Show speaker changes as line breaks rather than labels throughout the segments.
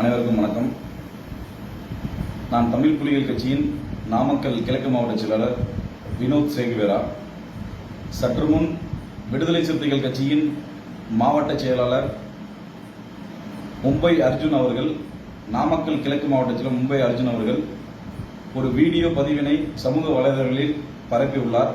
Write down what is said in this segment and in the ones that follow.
அனைவருக்கும் வணக்கம். நான் தமிழ் புலிகள் கட்சியின் நாமக்கல் கிழக்கு மாவட்ட செயலாளர் வினோத் சேகுவேரா. சற்று முன் விடுதலை சிறுத்தைகள் கட்சியின் மாவட்ட செயலாளர் மும்பை அர்ஜுன் அவர்கள் நாமக்கல் கிழக்கு மாவட்டத்தில் மும்பை அர்ஜுன் அவர்கள் ஒரு வீடியோ பதிவினை சமூக வலைதளங்களில் பரப்பியுள்ளார்.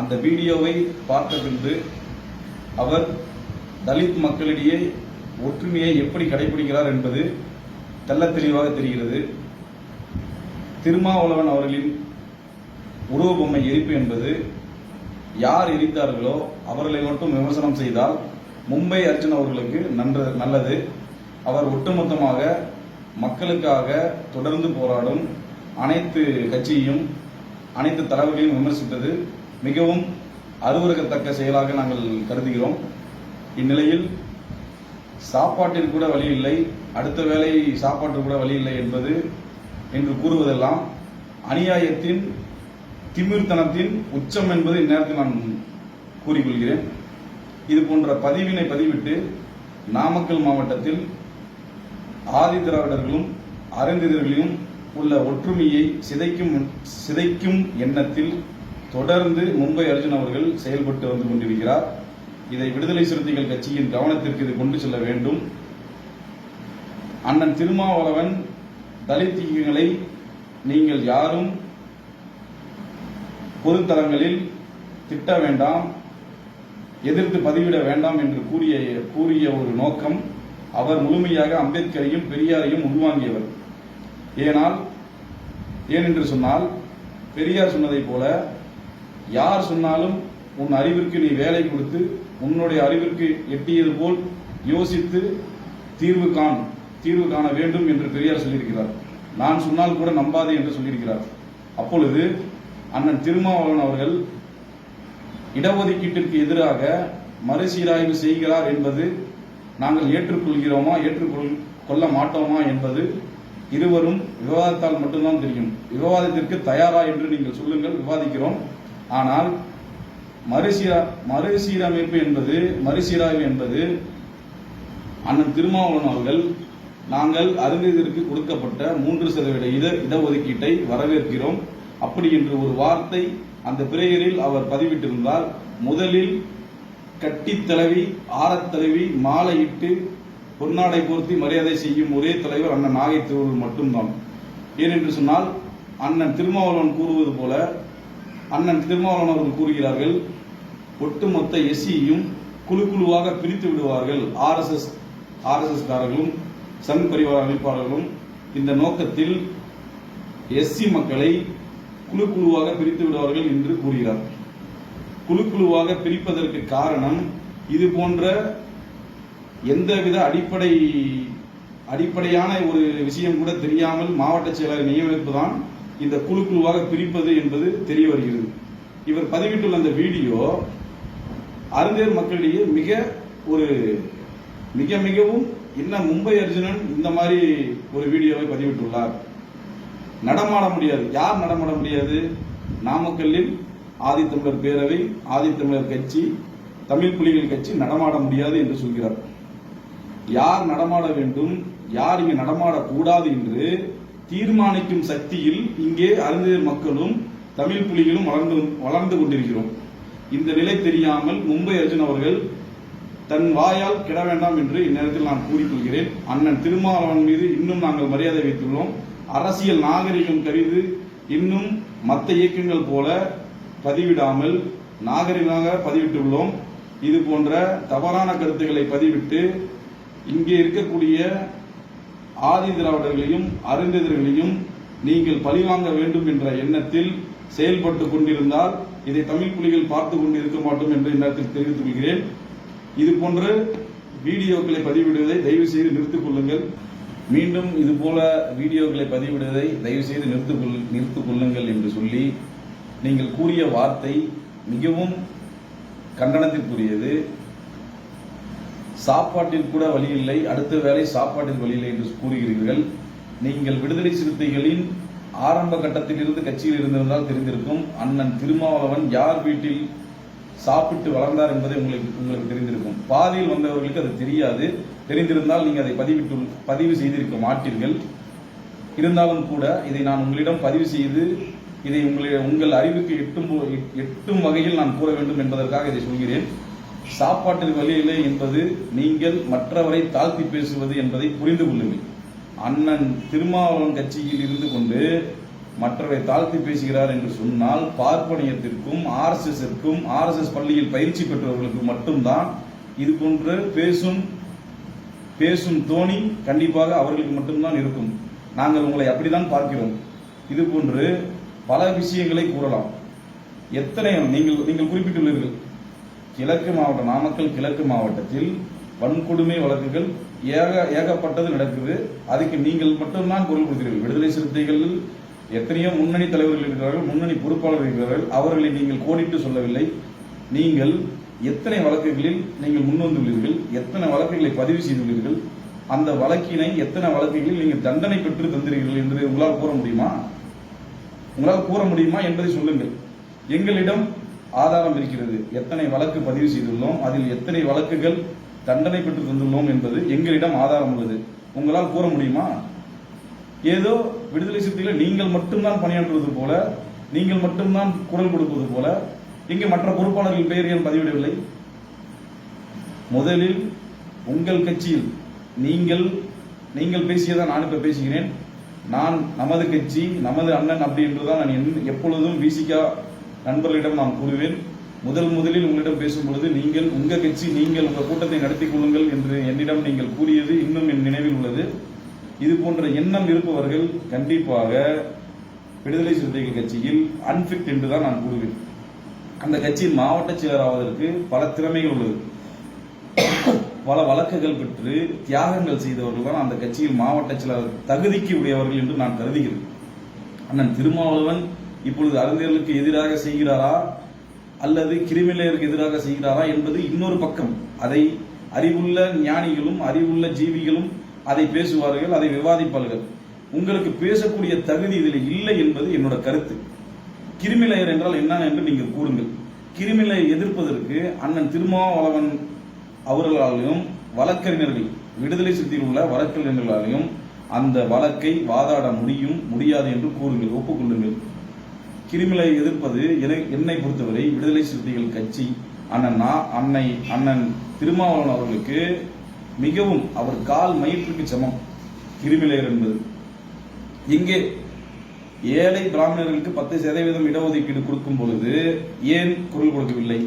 அந்த வீடியோவை பார்த்த பின்பு அவர் தலித் மக்களிடையே ஒற்றுமையை எப்படி கடைபிடிக்கிறார் என்பது தெல்ல தெளிவாக தெரிகிறது. திருமாவளவன் அவர்களின் உருவபொம்மை எரிப்பு என்பது யார் எரித்தார்களோ அவர்களை மட்டும் விமர்சனம் செய்தால் மும்பை அர்ஜுன் அவர்களுக்கு நன்று நல்லது. அவர் ஒட்டுமொத்தமாக மக்களுக்காக தொடர்ந்து போராடும் அனைத்து கட்சியையும் அனைத்து தரவுகளையும் விமர்சித்தது. மிகவும் அருவருக்கத்தக்க செயலாக நாங்கள் கருதுகிறோம். இந்நிலையில் சாப்பாட்டில் கூட வழி இல்லை அடுத்த வேளை சாப்பாட்டில் கூட வழி இல்லை என்பது என்று கூறுவதெல்லாம் அநியாயத்தின் திமிர்த்தனத்தின் உச்சம் என்பது இந்நேரத்தில் நான் கூறிக்கொள்கிறேன். இது போன்ற பதிவினை பதிவிட்டு நாமக்கல் மாவட்டத்தில் ஆதி திராவிடர்களும் அறிந்திரர்களையும் உள்ள ஒற்றுமையை சிதைக்கும் சிதைக்கும் எண்ணத்தில் தொடர்ந்து மும்பை அர்ஜுன் அவர்கள் செயல்பட்டு வந்து கொண்டிருக்கிறார். இதை விடுதலை சிறுத்தைகள் கட்சியின் கவனத்திற்கு இது கொண்டு செல்ல வேண்டும். அண்ணன் திருமாவளவன் தலித் இயக்கங்களை நீங்கள் யாரும் பொதுத்தளங்களில் திட்ட வேண்டாம் எதிர்த்து பதிவிட வேண்டாம் என்று கூறிய கூறிய ஒரு நோக்கம் அவர் முழுமையாக அம்பேத்கரையும் பெரியாரையும் உள்வாங்கியவர். ஏனால் ஏனென்று சொன்னால் பெரியார் சொன்னதைப் போல யார் சொன்னாலும் உன் அறிவிற்கு நீ வேலை கொடுத்து உன்னுடைய அறிவிற்கு எட்டியது போல் யோசித்து தீர்வு காண் தீர்வு காண வேண்டும் என்று பெரியார் சொல்லியிருக்கிறார். நான் சொன்னால் கூட நம்பாதே என்று சொல்லியிருக்கிறார். அப்பொழுது அண்ணன் திருமாவளவன் அவர்கள் இடஒதுக்கீட்டிற்கு எதிராக மறுசீராய்வு செய்கிறார் என்பது நாங்கள் ஏற்றுக்கொள்கிறோமா ஏற்றுக்கொள் கொள்ள மாட்டோமா என்பது இருவரும் விவாதத்தால் மட்டும்தான் தெரியும். விவாதத்திற்கு தயாரா என்று நீங்கள் சொல்லுங்கள் விவாதிக்கிறோம். ஆனால் மறுசீரா மறுசீரமைப்பு என்பது மறுசீராய்வு என்பது அண்ணன் திருமாவளவன் அவர்கள் நாங்கள் அருந்ததிற்கு கொடுக்கப்பட்ட மூன்று சதவீத இட இடஒதுக்கீட்டை வரவேற்கிறோம். அப்படி என்று ஒரு வார்த்தை அந்த பிரேயரில் அவர் பதிவிட்டிருந்தார் முதலில் கட்டித் தலைவி மாலையிட்டு பொன்னாடை பொருத்தி மரியாதை செய்யும் ஒரே தலைவர் அண்ணன் நாகை திருவள்ளுவர் மட்டும்தான். ஏனென்று சொன்னால் அண்ணன் திருமாவளவன் கூறுவது போல அண்ணன் திருமாவளவன் அவர்கள் கூறுகிறார்கள் ஒட்டுமொத்த எஸ்சியும் குழு குழுவாக பிரித்து விடுவார்கள். ஆர்எஸ்எஸ் ஆர்எஸ்எஸ் காரர்களும் சங் பரிவார அமைப்பாளர்களும் இந்த நோக்கத்தில் எஸ்சி மக்களை குழு குழுவாக பிரித்து விடுவார்கள் என்று கூறுகிறார். குழு குழுவாக பிரிப்பதற்கு காரணம் இது போன்ற எந்தவித அடிப்படை அடிப்படையான ஒரு விஷயம் கூட தெரியாமல் மாவட்ட செயலாளர் நியமிப்பு தான் இந்த குழு குழுவாக பிரிப்பது என்பது தெரிய வருகிறது. இவர் பதிவிட்டுள்ள அந்த வீடியோ அருந்தேர் மக்களிடையே மிக ஒரு மிக மிகவும் என்ன மும்பை அர்ஜுனன் இந்த மாதிரி ஒரு வீடியோவை பதிவிட்டுள்ளார். நடமாட முடியாது. யார் நடமாட முடியாது? நாமக்கல்லில் ஆதித்தமிழர் பேரவை ஆதித்தமிழர் கட்சி தமிழ் புலிகள் கட்சி நடமாட முடியாது என்று சொல்கிறார். யார் நடமாட வேண்டும்? யார் இங்கு நடமாடக்கூடாது என்று தீர்மானிக்கும் சக்தியில் இங்கே அறிஞர் மக்களும் தமிழ் புலிகளும் வளர்ந்து வளர்ந்து கொண்டிருக்கிறோம். இந்த நிலை தெரியாமல் மும்பை அர்ஜுன் அவர்கள் தன் வாயால் கிட வேண்டாம் என்று இந்நேரத்தில் நான் கூறிக்கொள்கிறேன். அண்ணன் திருமாவளவன் மீது இன்னும் நாங்கள் மரியாதை வைத்துள்ளோம். அரசியல் நாகரிகம் கருது இன்னும் மற்ற இயக்கங்கள் போல பதிவிடாமல் நாகரிகமாக பதிவிட்டுள்ளோம். இது போன்ற தவறான கருத்துக்களை பதிவிட்டு இங்கே இருக்கக்கூடிய ஆதி திராவிடர்களையும் அருந்ததிர்களையும் நீங்கள் பழிவாங்க வேண்டும் என்ற எண்ணத்தில் செயல்பட்டு கொண்டிருந்தால் இதை தமிழ் புலிகள் பார்த்து கொண்டு இருக்க மாட்டோம் என்று இந்நேரத்தில் தெரிவித்துக் கொள்கிறேன். இது போன்ற வீடியோக்களை பதிவிடுவதை தயவு செய்து நிறுத்திக் கொள்ளுங்கள். மீண்டும் இது போல வீடியோக்களை பதிவிடுவதை தயவு செய்து நிறுத்து நிறுத்துக் கொள்ளுங்கள் என்று சொல்லி நீங்கள் கூறிய வார்த்தை மிகவும் கண்டனத்திற்குரியது. சாப்பாட்டில் கூட வழி இல்லை. அடுத்த வேளை சாப்பாட்டில் வழி இல்லை என்று கூறுகிறீர்கள். நீங்கள் விடுதலை சிறுத்தைகளின் ஆரம்ப கட்டத்தில் இருந்து கட்சியில் இருந்திருந்தால் தெரிந்திருக்கும். அண்ணன் திருமாவளவன் யார் வீட்டில் சாப்பிட்டு வளர்ந்தார் என்பதை உங்களுக்கு உங்களுக்கு தெரிந்திருக்கும். பாதியில் வந்தவர்களுக்கு அது தெரியாது. தெரிந்திருந்தால் நீங்கள் அதை பதிவிட்டு பதிவு செய்திருக்க மாட்டீர்கள். இருந்தாலும் கூட இதை நான் உங்களிடம் பதிவு செய்து இதை உங்களை உங்கள் அறிவுக்கு எட்டும் எட்டும் வகையில் நான் கூற வேண்டும் என்பதற்காக இதை சொல்கிறேன். சாப்பாட்டில் வழியில்லை என்பது நீங்கள் மற்றவரை தாழ்த்தி பேசுவது என்பதை புரிந்து கொள்ளுங்கள். அண்ணன் திருமாவளவன் கட்சியில் இருந்து கொண்டு மற்றவரை தாழ்த்தி பேசுகிறார் என்று சொன்னால் பார்ப்பனியத்திற்கும் ஆர்எஸ்எஸ்ற்கும் ஆர்எஸ்எஸ் பள்ளியில் பயிற்சி பெற்றவர்களுக்கு மட்டும்தான் இது போன்று பேசும் பேசும் தோணி கண்டிப்பாக அவர்களுக்கு மட்டும்தான் இருக்கும். நாங்கள் உங்களை அப்படித்தான் பார்க்கிறோம். இது போன்று பல விஷயங்களை கூறலாம். எத்தனை நீங்கள் நீங்கள் குறிப்பிட்டுள்ளீர்கள். கிழக்கு மாவட்ட நாமக்கல் கிழக்கு மாவட்டத்தில் வன்கொடுமை வழக்குகள் ஏக ஏகப்பட்டது நடக்குது. அதுக்கு நீங்கள் மட்டும்தான் குரல் கொடுக்கிறீர்கள். விடுதலை சிறுத்தைகளில் எத்தனையோ முன்னணி தலைவர்கள் இருக்கிறார்கள் முன்னணி பொறுப்பாளர்கள் இருக்கிறார்கள். அவர்களை நீங்கள் கோடிட்டு சொல்லவில்லை. நீங்கள் எத்தனை வழக்குகளில் நீங்கள் முன்வந்துள்ளீர்கள் எத்தனை வழக்குகளை பதிவு செய்துள்ளீர்கள் அந்த வழக்கினை எத்தனை வழக்குகளில் நீங்கள் தண்டனை பெற்று தந்தீர்கள் என்று உங்களால் கூற முடியுமா? உங்களால் கூற முடியுமா என்பதை சொல்லுங்கள். எங்களிடம் ஆதாரம் இருக்கிறது. எத்தனை வழக்கு பதிவு செய்துள்ளோம் அதில் எத்தனை வழக்குகள் தண்டனை பெற்று தந்துள்ளோம் என்பது எங்களிடம் ஆதாரம் உள்ளது. உங்களால் கூற முடியுமா? ஏதோ விடுதலை சிறுத்தைகளை நீங்கள் மட்டும்தான் பணியாற்றுவது போல நீங்கள் மட்டும்தான் குரல் கொடுப்பது போல இங்கே மற்ற பொறுப்பாளர்கள் பெயர் ஏன் பதிவிடவில்லை? முதலில் உங்கள் கட்சியில் நீங்கள் நீங்கள் பேசியதான் நான் இப்ப பேசுகிறேன். நான் நமது கட்சி நமது அண்ணன் அப்படி என்றுதான் நான் எப்பொழுதும் விசிகா நண்பர்களிடம் நான் கூறுவேன். முதல் முதலில் உங்களிடம் பேசும் பொழுது நீங்கள் உங்க கட்சி நீங்கள் உங்க கூட்டத்தை நடத்திக் கொள்ளுங்கள் என்று என்னிடம் நீங்கள் கூறியது இன்னும் என் நினைவில் உள்ளது. இது போன்ற எண்ணம் இருப்பவர்கள் கண்டிப்பாக விடுதலை சிறுத்தைகள் கட்சியில் அன்பிட் என்றுதான் நான் கூறுவேன். அந்த கட்சியின் மாவட்ட செயலாவதற்கு பல திறமைகள் உள்ளது. பல வழக்குகள் பெற்று தியாகங்கள் செய்தவர்கள் தான் அந்த கட்சியில் மாவட்ட செயலாளர் தகுதிக்கு உடையவர்கள் என்று நான் கருதுகிறேன். அண்ணன் திருமாவளவன் இப்பொழுது அறிஞர்களுக்கு எதிராக செய்கிறாரா? அல்லது கிரிமினலுக்கு எதிராக செய்கிறாரா என்பது இன்னொரு பக்கம். அதை அறிவுள்ள ஞானிகளும் அறிவுள்ள ஜீவிகளும் அதை பேசுவார்கள் அதை விவாதிப்பார்கள். உங்களுக்கு பேசக்கூடிய தகுதி இதில் இல்லை என்பது என்னோட கருத்து. கிருமிலேயர் என்றால் என்ன என்று நீங்கள் கூறுங்கள். கிருமிலை எதிர்ப்பதற்கு அண்ணன் திருமாவளவன் அவர்களாலையும் வழக்கறிஞர்கள் விடுதலை சிறுத்தையில் உள்ள வழக்கறிஞர்களாலையும் அந்த வழக்கை வாதாட முடியும் முடியாது என்று கூறுங்கள் ஒப்புக்கொள்ளுங்கள். கிருமிலை எதிர்ப்பது என்னை பொறுத்தவரை விடுதலை சிறுத்தைகள் கட்சி அண்ணன் அன்னை அண்ணன் திருமாவளவன் அவர்களுக்கு மிகவும் அவர் கால் மயிற்றுக்கு சமம். கிருமிலையர் என்பது. இங்கே ஏழை பிராமணர்களுக்கு பத்து சதவீதம் இடஒதுக்கீடு கொடுக்கும் பொழுது ஏன் குரல் கொடுக்கவில்லை?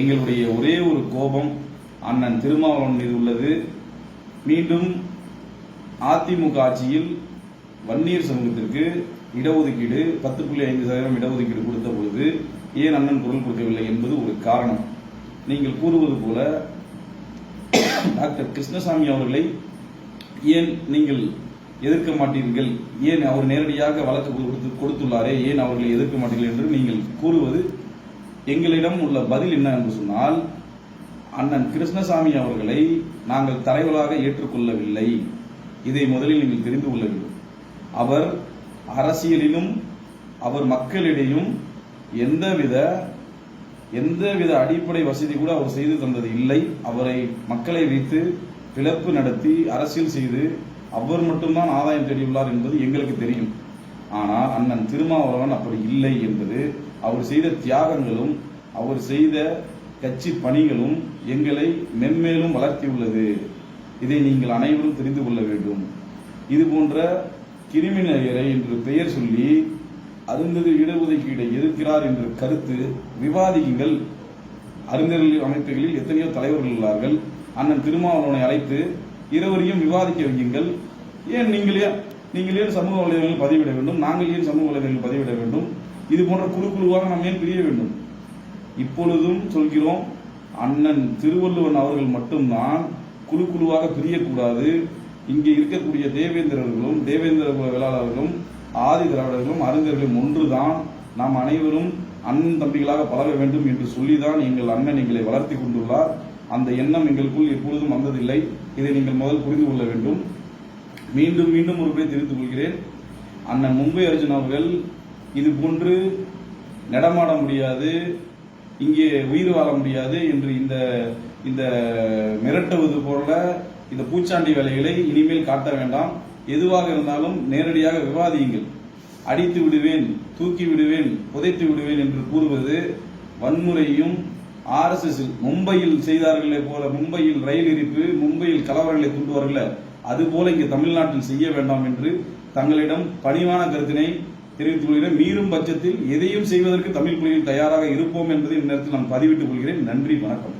எங்களுடைய ஒரே ஒரு கோபம் அண்ணன் திருமாவளவன் மீது உள்ளது. மீண்டும் அதிமுக ஆட்சியில் வன்னியர் சமூகத்திற்கு இடஒதுக்கீடு பத்து புள்ளி ஐந்து சதவீதம் இடஒதுக்கீடு கொடுத்த பொழுது ஏன் அண்ணன் குரல் கொடுக்கவில்லை என்பது ஒரு காரணம். நீங்கள் கூறுவது போல டாக்டர் கிருஷ்ணசாமி அவர்களை ஏன் நீங்கள் எதிர்க்க மாட்டீர்கள்? ஏன் அவர் நேரடியாக வழக்கு கொடுத்து கொடுத்துள்ளாரே? ஏன் அவர்களை எதிர்க்க மாட்டீர்கள் என்று நீங்கள் கூறுவது எங்களிடம் உள்ள பதில் என்ன என்று சொன்னால் அண்ணன் கிருஷ்ணசாமி அவர்களை நாங்கள் தலைவராக ஏற்றுக்கொள்ளவில்லை. இதை முதலில் நீங்கள் தெரிந்து கொள்ள வேண்டும். அவர் அரசியலிலும் அவர் மக்களிடையும் எந்தவித எந்தவித அடிப்படை வசதி கூட அவர் செய்து தந்தது இல்லை. அவரை மக்களை வைத்து பிளப்பு நடத்தி அரசியல் செய்து அவர் மட்டும்தான் ஆதாயம் தேடியுள்ளார் என்பது எங்களுக்கு தெரியும். ஆனால் அண்ணன் திருமாவளவன் அப்படி இல்லை என்பது அவர் செய்த தியாகங்களும் அவர் செய்த கட்சி பணிகளும் எங்களை மென்மேலும் வளர்த்தியுள்ளது. இதை நீங்கள் அனைவரும் தெரிந்து கொள்ள வேண்டும். இது போன்ற கிருமிநகரை என்று பெயர் சொல்லி அருந்ததி இடஒதுக்கீடை எதிர்க்கிறார் என்ற கருத்து விவாதிக்குங்கள் அறிஞர்கள் அமைப்புகளில் எத்தனையோ தலைவர்கள் உள்ளார்கள். அண்ணன் திருமாவளவனை அழைத்து இருவரையும் விவாதிக்க வையுங்கள். ஏன் நீங்கள் ஏன் நீங்கள் ஏன் சமூக வலைதளங்களில் பதிவிட வேண்டும்? நாங்கள் ஏன் சமூக வலைதளங்களில் பதிவிட வேண்டும்? இது போன்ற குழு குழுவாக நாம் ஏன் பிரிய வேண்டும்? இப்பொழுதும் சொல்கிறோம் அண்ணன் திருவள்ளுவன் அவர்கள் மட்டும்தான் குழு குழுவாக பிரியக்கூடாது. இங்கே இருக்கக்கூடிய தேவேந்திரர்களும் தேவேந்திர வேளாளர்களும் ஆதி திராவிடர்களும் அறிஞர்களும் ஒன்றுதான். நாம் அனைவரும் அண்ணன் தம்பிகளாக பழக வேண்டும் என்று சொல்லிதான் எங்கள் அண்ணன் எங்களை வளர்த்தி கொண்டுள்ளார். அந்த எண்ணம் எங்களுக்குள் எப்பொழுதும் வந்ததில்லை. இதை நீங்கள் முதல் புரிந்து கொள்ள வேண்டும். மீண்டும் மீண்டும் ஒரு முறை தெரிந்து கொள்கிறேன். அண்ணன் மும்பை அர்ஜுன் அவர்கள் இது போன்று நடமாட முடியாது இங்கே உயிர் வாழ முடியாது என்று இந்த இந்த மிரட்டுவது போல இந்த பூச்சாண்டி வேலைகளை இனிமேல் காட்ட வேண்டாம். எதுவாக இருந்தாலும் நேரடியாக விவாதியுங்கள். அடித்து விடுவேன் தூக்கி விடுவேன் புதைத்து விடுவேன் என்று கூறுவது வன்முறையும் ஆர்எஸ்எஸ் மும்பையில் செய்தார்களே போல மும்பையில் ரயில் எரிப்பு மும்பையில் கலவரங்களை தூண்டுவார்கள அதுபோல இங்கு தமிழ்நாட்டில் செய்ய வேண்டாம் என்று தங்களிடம் பணிவான கருத்தினை தெரிவித்துக் கொள்கிறேன். மீறும் பட்சத்தில் எதையும் செய்வதற்கு தமிழ் புலிகள் தயாராக இருப்போம் என்பதை இந்நேரத்தில் நான் பதிவிட்டுக் கொள்கிறேன். நன்றி வணக்கம்.